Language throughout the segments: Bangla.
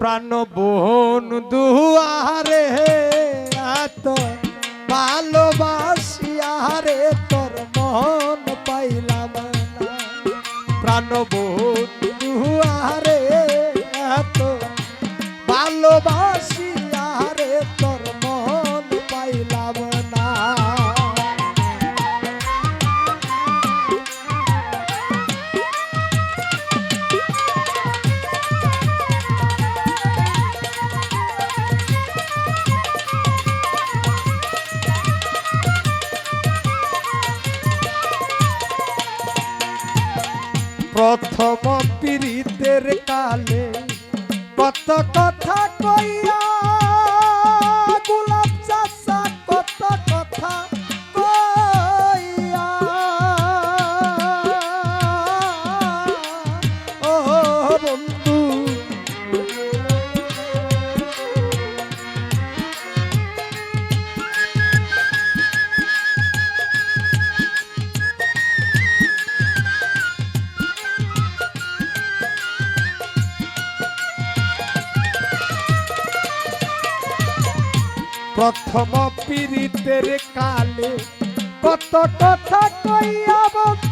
প্রাণ বোন দুয়ারে এত ভালোবাসি ভালোবাসিয়ারে তোর মন পাইলাম প্রাণ বোন দুয়ারে এত ভালোবাসি ভালোবাসিয়ারে তোর মন পাইলাম কত কথা প্রথম পীড়িতের কালে কত কথা কইয়া বন্ধু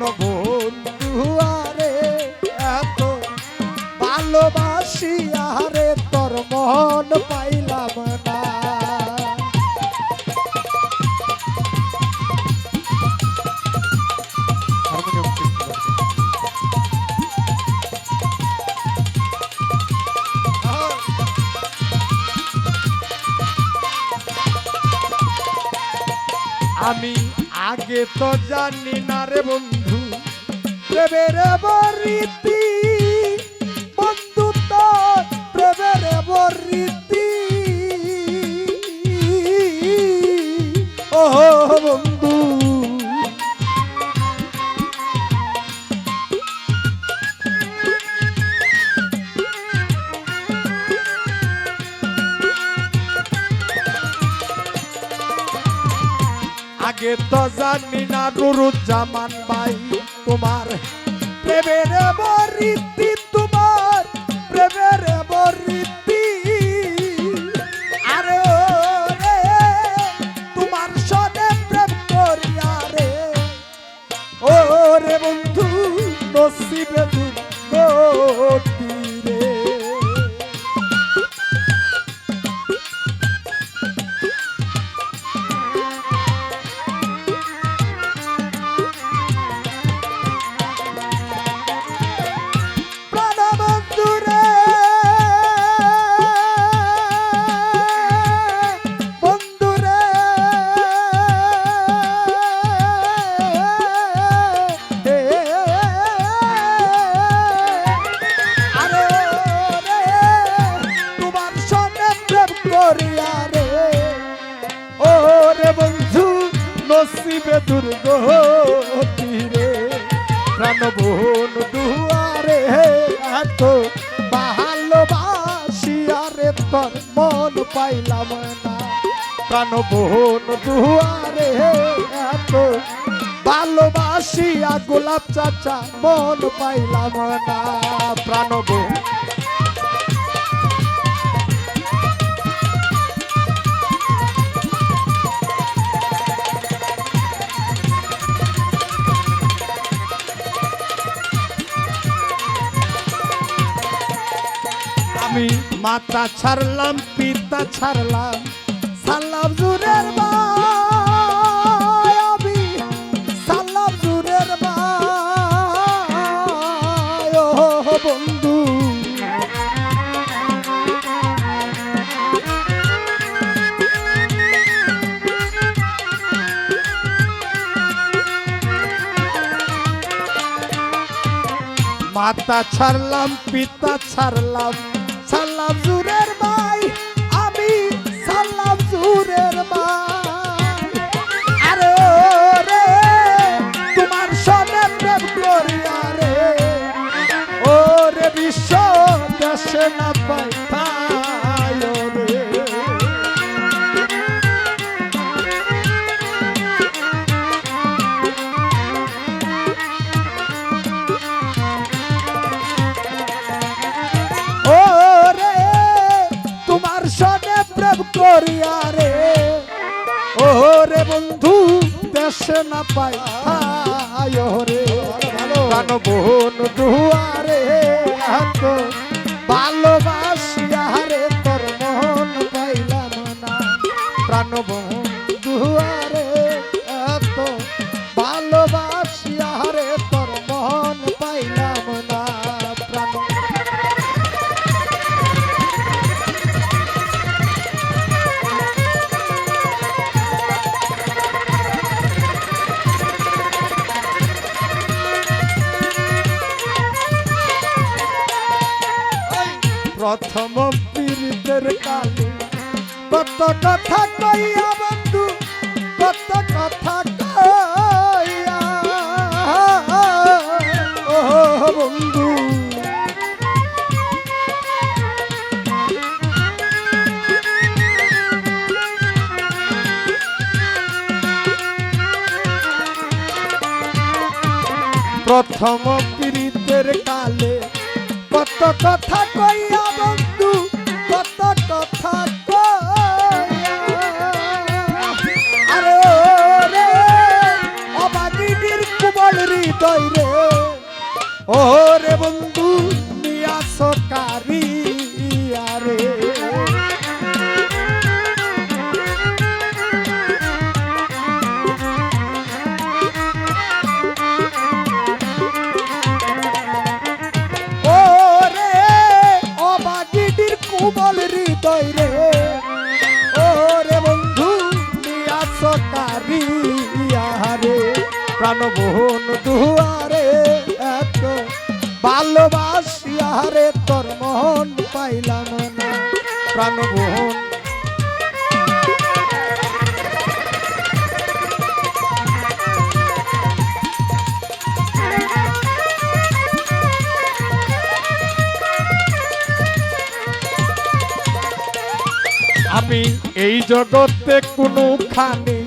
প্রাণ বোন দুয়ারে এত ভালোবাসিয়া রে তোর মন পাইলাম না। আমি আগে তো জানি না রে বন্ধু প্রেমের বরীতি বন্ধু তো প্রেমের বরীতি ও বন্ধু। আগে তো জানি না নুরুজ্জামান ভাই। তোমার দুর্গতি রে প্রাণ বোন দুয়ারে এত ভালোবাসিয়া রে তোর মন পাইলাম না। প্রাণ বোন দুয়ারে এত ভালোবাসিয়া গোলাপ চাচা মন পাইলাম না। প্রাণ আমি মাতা ছাড়লাম, পিতা ছাড়লাম। সালাম জুরের আমি জুরের ও বন্ধু। মাতা ছাড়লাম, পিতা ছাড়লাম। করিয়া রে ও রে বিশ্ব দেশে না পাই তাই রে ও রে তোমার সনে প্রেম করিয়া রে। ও রে বন্ধু, দেশে না পাই রে প্রাণ বোন দুয়ারে এত ভালোবাসিয়া তোর মোহন পাইলাম না। প্রাণ বোন দুয়ারে কত কথা কইয়া বন্ধু, কত কথা কইয়া। ও বন্ধু। প্রথম পীড়িতের কালে কত কথা কইয়া বন্ধু, কত কথা ও রে বন্ধু কারি আরে। রে। বন্ধু নিয়াস কারিয়া রে প্রাণবহন দুয়ারে ভালোবাসিয়া রে তোর মন পাইলাম না। প্রাণবহন আমি এই জগতে কোনো খানে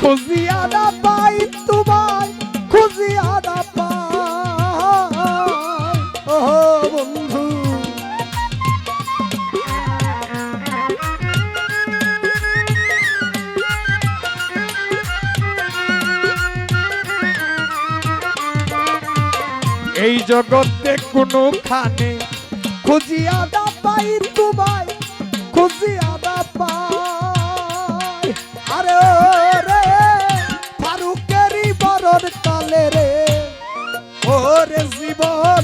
খুঁজিয়া না পাই তোমায়, খুঁজিয়া না এই জগতে কোনো খানে খুঁজিয়া দা পাই তোমায়, খুঁজিয়া আদা পাই। আরে রে ফারুকেরই বরণ রে, ওরে জীবন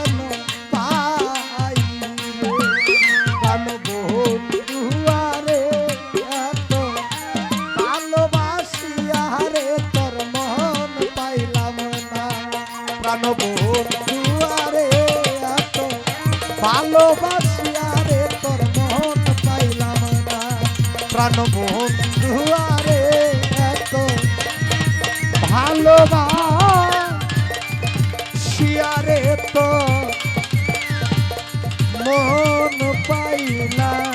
প্রাণ দুয়ারে এত ভালোবাসিয়ারে তো মন পাইলা